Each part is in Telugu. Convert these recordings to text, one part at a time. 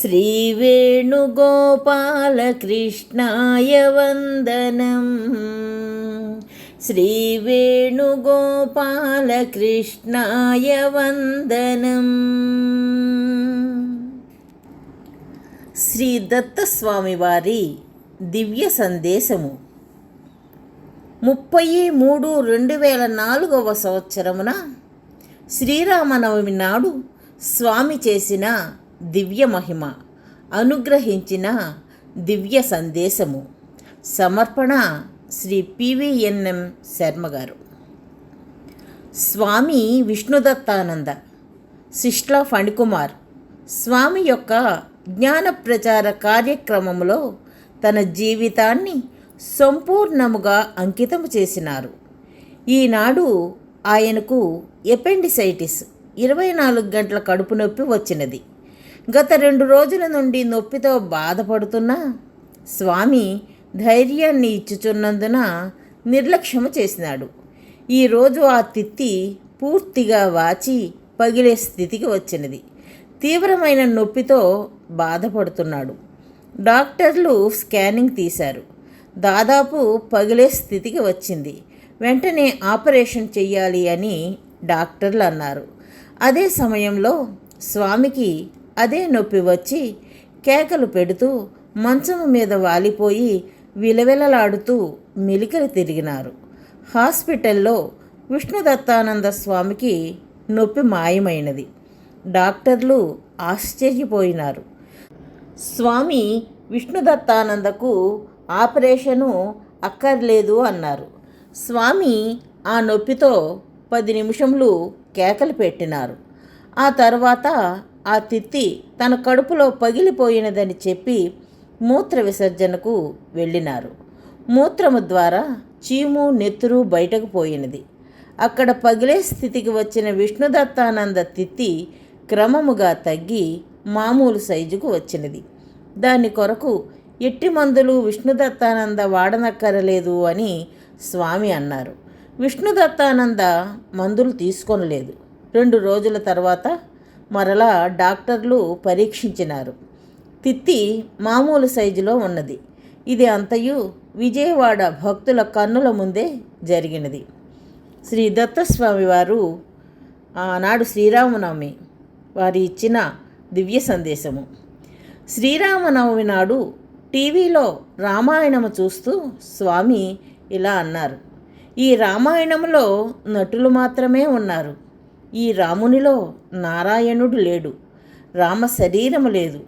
श्रीवेणुगोपालकृष्णाय वन्दनम् श्रीवेणुगोपालकृष्णाय वन्दनम् శ్రీ దత్తస్వామి వారి దివ్య సందేశము ముప్పై మూడు రెండు వేల నాలుగవ సంవత్సరమున శ్రీరామనవమి నాడు స్వామి చేసిన దివ్య మహిమ అనుగ్రహించిన దివ్య సందేశము. సమర్పణ శ్రీ పివిఎన్ఎం శర్మ గారు. స్వామి విష్ణుదత్తానంద శిష్లా ఫణికుమార్ స్వామి యొక్క జ్ఞాన ప్రచార కార్యక్రమంలో తన జీవితాన్ని సంపూర్ణముగా అంకితము చేసినారు. ఈనాడు ఆయనకు ఎపెండిసైటిస్ ఇరవై నాలుగు గంటల కడుపు నొప్పి వచ్చినది. గత రెండు రోజుల నుండి నొప్పితో బాధపడుతున్న స్వామి ధైర్యాన్ని ఇచ్చుచున్నందున నిర్లక్ష్యము చేసినాడు. ఈరోజు ఆ తిత్తి పూర్తిగా వాచి పగిలే స్థితికి వచ్చినది. తీవ్రమైన నొప్పితో బాధపడుతున్నాడు. డాక్టర్లు స్కానింగ్ తీశారు. దాదాపు పగిలే స్థితికి వచ్చింది. వెంటనే ఆపరేషన్ చెయ్యాలి అని డాక్టర్లు అన్నారు. అదే సమయంలో స్వామికి అదే నొప్పి వచ్చి కేకలు పెడుతూ మంచము మీద వాలిపోయి విలవిలలాడుతూ మెలికలు తిరిగినారు. హాస్పిటల్లో విష్ణుదత్తానంద స్వామికి నొప్పి మాయమైనది. డాక్టర్లు ఆశ్చర్యపోయినారు. స్వామి విష్ణుదత్తానందకు ఆపరేషను అక్కర్లేదు అన్నారు. స్వామి ఆ నొప్పితో పది నిమిషములు కేకలు పెట్టినారు. ఆ తర్వాత ఆ తిత్తి తన కడుపులో పగిలిపోయినదని చెప్పి మూత్ర విసర్జనకు వెళ్ళినారు. మూత్రము ద్వారా చీము నెత్తురు బయటకు పోయినది. అక్కడ పగిలే స్థితికి వచ్చిన విష్ణుదత్తానంద తిత్తి క్రమముగా తగ్గి మామూలు సైజుకు వచ్చినది. దాని కొరకు ఎట్టి మందులు విష్ణుదత్తానంద వాడనక్కరలేదు అని స్వామి అన్నారు. విష్ణుదత్తానంద మందులు తీసుకొనలేదు. రెండు రోజుల తర్వాత మరలా డాక్టర్లు పరీక్షించినారు. తిత్తి మామూలు సైజులో ఉన్నది. ఇది అంతయు విజయవాడ భక్తుల కన్నుల ముందే జరిగినది. శ్రీ దత్తస్వామి వారు ఆనాడు శ్రీరామనవమి వారి ఇచ్చిన దివ్య సందేశము. శ్రీరామనవమి నాడు టీవీలో రామాయణము చూస్తూ స్వామి ఇలా అన్నారు. ఈ రామాయణంలో నటులు మాత్రమే ఉన్నారు. ఈ రామునిలో నారాయణుడు లేడు. రామ శరీరము లేదు.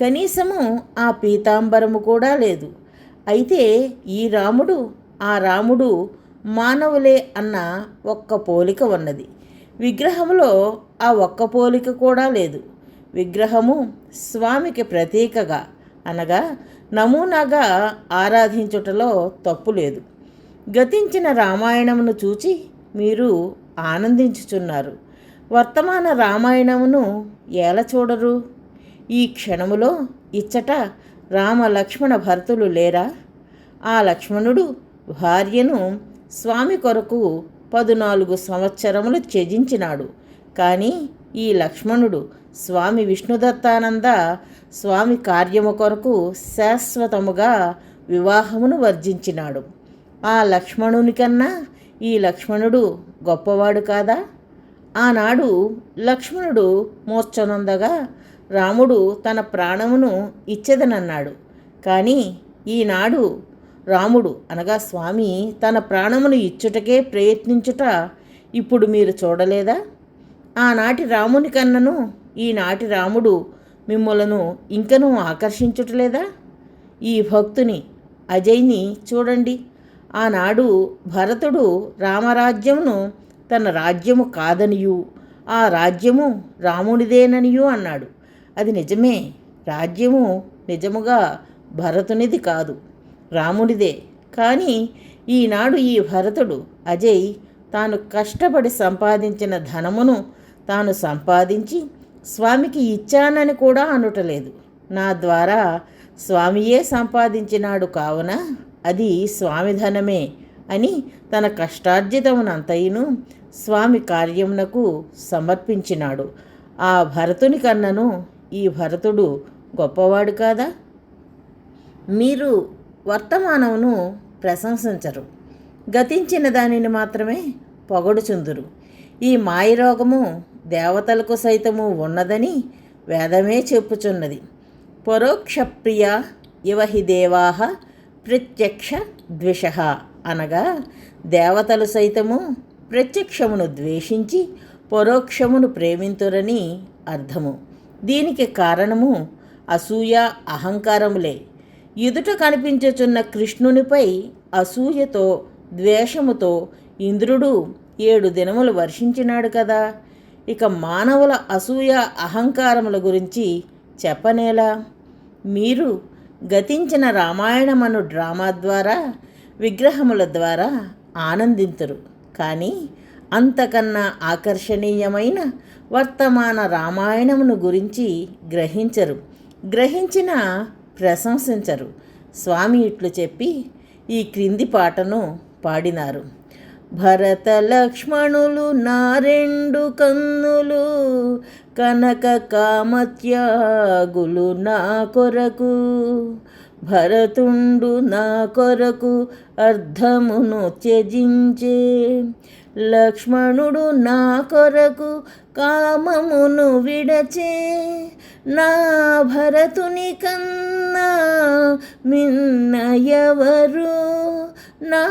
కనీసము ఆ పీతాంబరము కూడా లేదు. అయితే ఈ రాముడు ఆ రాముడు మానవులే అన్న ఒక్క పోలిక ఉన్నది. విగ్రహంలో ఆ ఒక్క పోలిక కూడా లేదు. విగ్రహము స్వామికి ప్రతీకగా అనగా నమూనాగా ఆరాధించుటలో తప్పు లేదు. గతించిన రామాయణమును చూచి మీరు ఆనందించుచున్నారు. వర్తమాన రామాయణమును ఎలా చూడరు? ఈ క్షణములో ఇచ్చట రామ లక్ష్మణ భరతులు లేరా? ఆ లక్ష్మణుడు భార్యను స్వామి కొరకు పదునాలుగు సంవత్సరములు త్యజించినాడు. కానీ ఈ లక్ష్మణుడు స్వామి విష్ణుదత్తానంద స్వామి కార్యము కొరకు శాశ్వతముగా వివాహమును వర్జించినాడు. ఆ లక్ష్మణుని కన్నా ఈ లక్ష్మణుడు గొప్పవాడు కాదా? ఆనాడు లక్ష్మణుడు మూర్చనుందగా రాముడు తన ప్రాణమును ఇచ్చేదనన్నాడు. కానీ ఈనాడు రాముడు అనగా స్వామి తన ప్రాణమును ఇచ్చుటకే ప్రయత్నించుట ఇప్పుడు మీరు చూడలేదా? ఆనాటి రాముని కన్నను ఈనాటి రాముడు మిమ్మలను ఇంకనూ ఆకర్షించుటలేదా? ఈ భక్తుని అజయ్ని చూడండి. ఆనాడు భరతుడు రామరాజ్యమును తన రాజ్యము కాదనియు ఆ రాజ్యము రామునిదేననియూ అన్నాడు. అది నిజమే. రాజ్యము నిజముగా భరతునిది కాదు రామునిదే. కానీ ఈనాడు ఈ భరతుడు అజయ్ తాను కష్టపడి సంపాదించిన ధనమును తాను సంపాదించి స్వామికి ఇచ్చానని కూడా అనుటలేదు. నా ద్వారా స్వామియే సంపాదించినాడు కావున అది స్వామి ధనమే అని తన కష్టార్జితమునంతయును స్వామి కార్యమునకు సమర్పించినాడు. ఆ భరతుని కన్నను ఈ భరతుడు గొప్పవాడు కాదా? మీరు వర్తమానమును ప్రశంసించరు. గతించిన దానిని మాత్రమే పొగడుచుందురు. ఈ మాయరోగము దేవతలకు సైతము ఉన్నదని వేదమే చెప్పుచున్నది. పరోక్ష ప్రియ ఇవహి దేవాహ ప్రత్యక్ష ద్విష అనగా దేవతలు సైతము ప్రత్యక్షమును ద్వేషించి పరోక్షమును ప్రేమింతురని అర్థము. దీనికి కారణము అసూయ అహంకారములే. ఎదుట కనిపించుచున్న కృష్ణునిపై అసూయతో ద్వేషముతో ఇంద్రుడు ఏడు దినములు వర్షించినాడు కదా. ఇక మానవుల అసూయ అహంకారముల గురించి చెప్పనేలా? మీరు గతించిన రామాయణమను డ్రామా ద్వారా విగ్రహముల ద్వారా ఆనందింతురు. కానీ అంతకన్నా ఆకర్షణీయమైన వర్తమాన రామాయణమును గురించి గ్రహించరు. గ్రహించిన ప్రశంసించరు. స్వామి ఇట్లు చెప్పి ఈ క్రింది పాటను పాడినారు. భరత లక్ష్మణులు నా రెండు కన్నులు కనక కామత్యాగులు నా కొరకు. భరతుండు నా కొరకు అర్ధమును త్యజించే. లక్ష్మణుడు నా కొరకు కామమును విడచే. నా భరతుని కన్నా మిన్నయవరు నా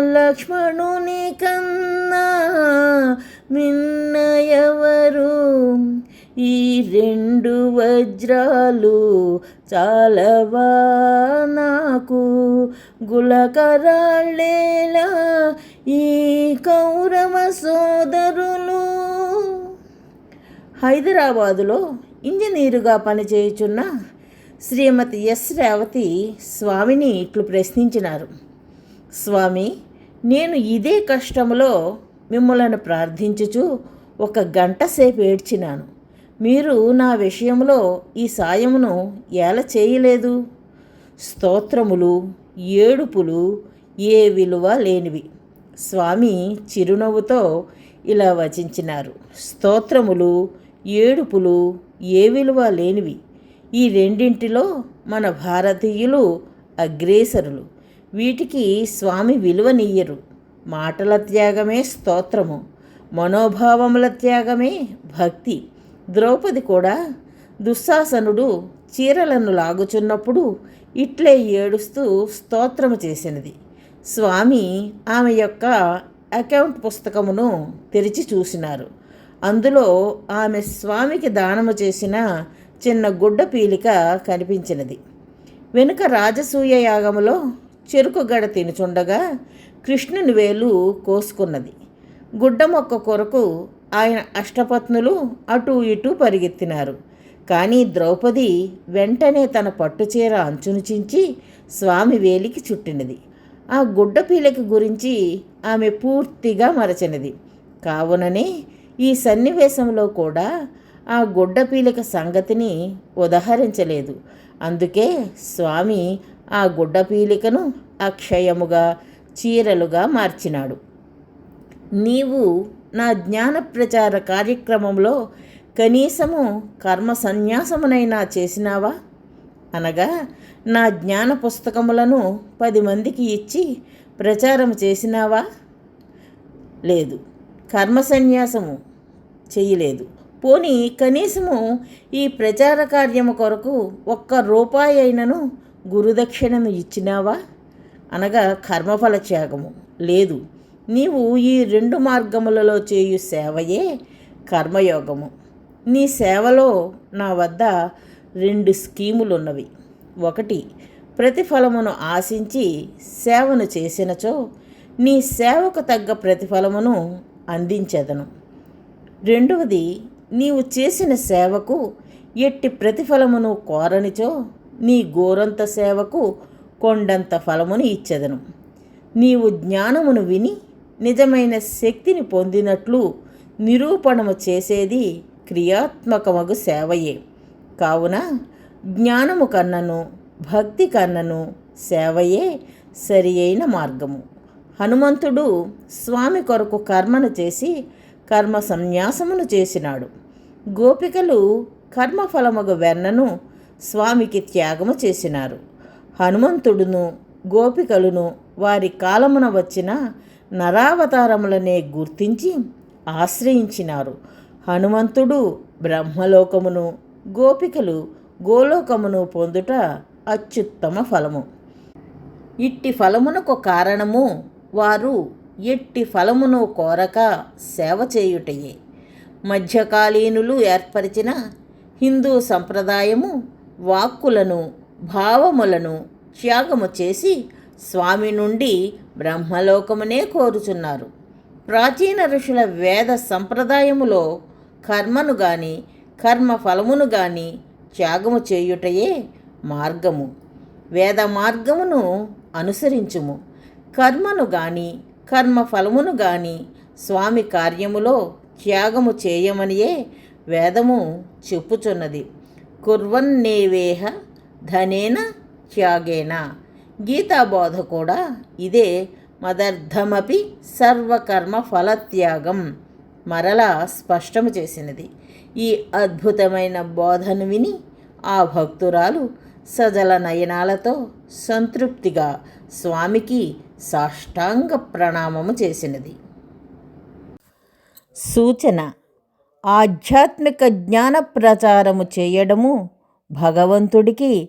లక్ష్మణుని కన్నా మిన్నయవరు ఈ రెండు వజ్రాలు చాలవా నాకు? గులకరాళ్ళేలా ఈ కౌరవ సోదరులు? హైదరాబాదులో ఇంజనీరుగా పనిచేయుచున్న శ్రీమతి ఎస్ రేవతి స్వామిని ఇట్లు ప్రశ్నించినారు. స్వామి నేను ఇదే కష్టములో మిమ్మలను ప్రార్థించుచు ఒక గంట సేపు ఏడ్చినాను. మీరు నా విషయంలో ఈ సాయమును ఎలా చేయలేదు? స్తోత్రములు ఏడుపులు ఏ విలువ లేనివి. స్వామి చిరునవ్వుతో ఇలా వచించినారు. స్తోత్రములు ఏడుపులు ఏ విలువ లేనివి. ఈ రెండింటిలో మన భారతీయులు అగ్రేసరులు. వీటికి స్వామి విలువనియ్యరు మాటల త్యాగమే స్తోత్రము మనోభావముల త్యాగమే భక్తి. ద్రౌపది కూడా దుశ్శాసనుడు చీరలను లాగుచున్నప్పుడు ఇట్లే ఏడుస్తూ స్తోత్రము చేసినది. స్వామి ఆమె యొక్క అకౌంట్ పుస్తకమును తెరిచి చూసినారు. అందులో ఆమె స్వామికి దానము చేసిన చిన్న గుడ్డ పీలిక కనిపించినది. వెనుక రాజసూయ యాగములో చెరుకు గడ తినుచుండగా కృష్ణుని వేలు కోసుకున్నది. గుడ్డ మొక్క కొరకు ఆయన అష్టపత్నులు అటూ ఇటూ పరిగెత్తినారు. కానీ ద్రౌపది వెంటనే తన పట్టుచీర అంచును చించి స్వామి వేలికి చుట్టినది. ఆ గుడ్డ పీలిక గురించి ఆమె పూర్తిగా మరచినది. కావుననే ఈ సన్నివేశంలో కూడా ఆ గుడ్డ పీలిక సంగతిని ఉదహరించలేదు. అందుకే స్వామి ఆ గుడ్డ పీలికను అక్షయముగా చీరలుగా మార్చినాడు. నీవు నా జ్ఞాన ప్రచార కార్యక్రమంలో కనీసము కర్మ సన్యాసమునైనా చేసినావా? అనగా నా జ్ఞాన పుస్తకములను పది మందికి ఇచ్చి ప్రచారం చేసినావా? లేదు. కర్మ సన్యాసము చేయలేదు. పోనీ కనీసము ఈ ప్రచార కార్యము కొరకు ఒక్క రూపాయి అయినను గురుదక్షిణను ఇచ్చినావా? అనగా కర్మఫల త్యాగము. లేదు. నీవు ఈ రెండు మార్గములలో చేయు సేవయే కర్మయోగము. నీ సేవలో నా వద్ద రెండు స్కీములు ఉన్నవి ఒకటి ప్రతిఫలమును ఆశించి సేవను చేసినచో నీ సేవకు తగ్గ ప్రతిఫలమును అందించెదను. రెండవది నీవు చేసిన సేవకు ఎట్టి ప్రతిఫలమును కోరనిచో నీ గోరంత సేవకు కొండంత ఫలమును ఇచ్చెదను. నీవు జ్ఞానమును విని నిజమైన శక్తిని పొందినట్లు నిరూపణము చేసేది క్రియాత్మకమగు సేవయే. కావున జ్ఞానము కన్నను భక్తి కన్నను సేవయే సరి అయిన మార్గము. హనుమంతుడు స్వామి కొరకు కర్మను చేసి కర్మ సన్యాసమును చేసినాడు. గోపికలు కర్మఫలమగు వెన్నను స్వామికి త్యాగము చేసినారు. హనుమంతుడును గోపికలను వారి కాలమున వచ్చిన నరావతారములనే గుర్తించి ఆశ్రయించినారు. హనుమంతుడు బ్రహ్మలోకమును గోపికలు గోలోకమును పొందుట అత్యుత్తమ ఫలము. ఇట్టి ఫలమునకు కారణము వారు ఎట్టి ఫలమును కోరక సేవ చేయుటయే. మధ్యకాలీనులు ఏర్పరిచిన హిందూ సంప్రదాయము వాక్కులను భావములను త్యాగము చేసి స్వామి నుండి బ్రహ్మలోకమునే కోరుచున్నారు. ప్రాచీన ఋషుల వేద సంప్రదాయములో కర్మను గాని కర్మ ఫలమును గాని త్యాగము చేయుటయే మార్గము. వేద మార్గమును అనుసరించుము. కర్మను గాని కర్మ ఫలమును గాని స్వామి కార్యములో త్యాగము చేయమనియే వేదము చెప్పుచున్నది. కుర్వన్నేవేహ ధనేన త్యాగేన. గీతాబోధ కూడా ఇదే మదర్థమపి సర్వకర్మ ఫలత్యాగం మరలా స్పష్టము చేసినది. ఈ అద్భుతమైన బోధను విని ఆ భక్తురాలు సజల నయనాలతో సంతృప్తిగా స్వామికి సాష్టాంగ ప్రణామము చేసినది. సూచన ఆధ్యాత్మిక జ్ఞాన ప్రచారము చేయడము భగవంతుడికి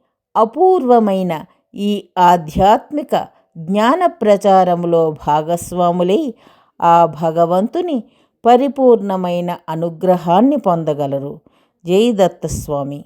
అపూర్వమైన ఈ ఆధ్యాత్మిక జ్ఞాన ప్రచారములో భాగస్వాములై ఆ భగవంతుని పరిపూర్ణమైన అనుగ్రహాన్ని పొందగలరు. జై దత్తస్వామి